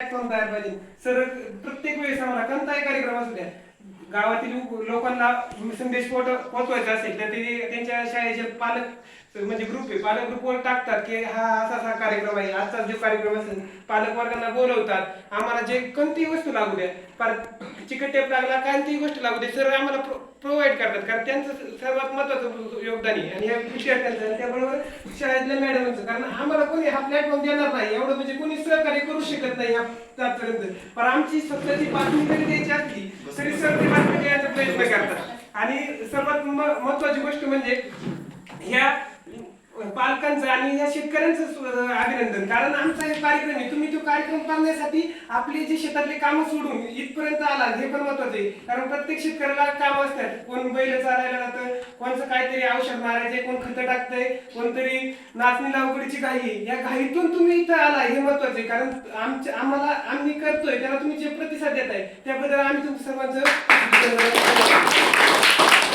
कार्यक्रम तयार पाहिजे. सर प्रत्येक वेळेस आम्हाला कोणताही कार्यक्रम असू द्या गावातील लोकांना संदेश पोट पोहोचवायचा असेल तर ते त्यांच्या शाळेचे पालक म्हणजे ग्रुप आहे. पालक ग्रुपवर टाकतात की हा असा असा कार्यक्रम आहे. आजचा जो कार्यक्रम असेल पालक वर्गांना बोलवतात. आम्हाला जे कोणतीही वस्तू लागू द्या पर चिकट टेप लागला कोणतीही गोष्ट लागू द्या सर्व आम्हाला प्रोव्हाइड करतात. कारण त्यांचं सर्वात महत्वाचं योगदान आहे. आणि या विद्यार्थ्यांचं त्याबरोबर शाळेतल्या मॅडमांचं. कारण आम्हाला कोणी हा प्लॅटफॉर्म देणार नाही. एवढं म्हणजे कोणी सहकार्य करू शकत नाही या पण आमची स्वतःची बातमी जरी द्यायची असली तरी सर ती बातमी द्यायचा प्रयत्न करतात. आणि सर्वात महत्वाची गोष्ट म्हणजे ह्या पालकांचं आणि या शेतकऱ्यांचं अभिनंदन. कारण आमचा एक कार्यक्रम आहे. तुम्ही तो कार्यक्रम पाहण्यासाठी आपले जे शेतातले कामं सोडून इथपर्यंत आला हे पण महत्वाचं आहे. कारण प्रत्येक शेतकऱ्याला काम असतात. कोण बैल चालायला जातं कोणचं काहीतरी औषध मारायचंय कोण खतं टाकतंय कोणतरी नाचणी लावकडीची घाई. आहे. या घाईतून तुम्ही इथं आला हे महत्वाचं आहे. कारण आमच्या आम्हाला आम्ही करतोय त्याला तुम्ही जे प्रतिसाद देताय त्याबद्दल आम्ही तुमच्या सर्वांचं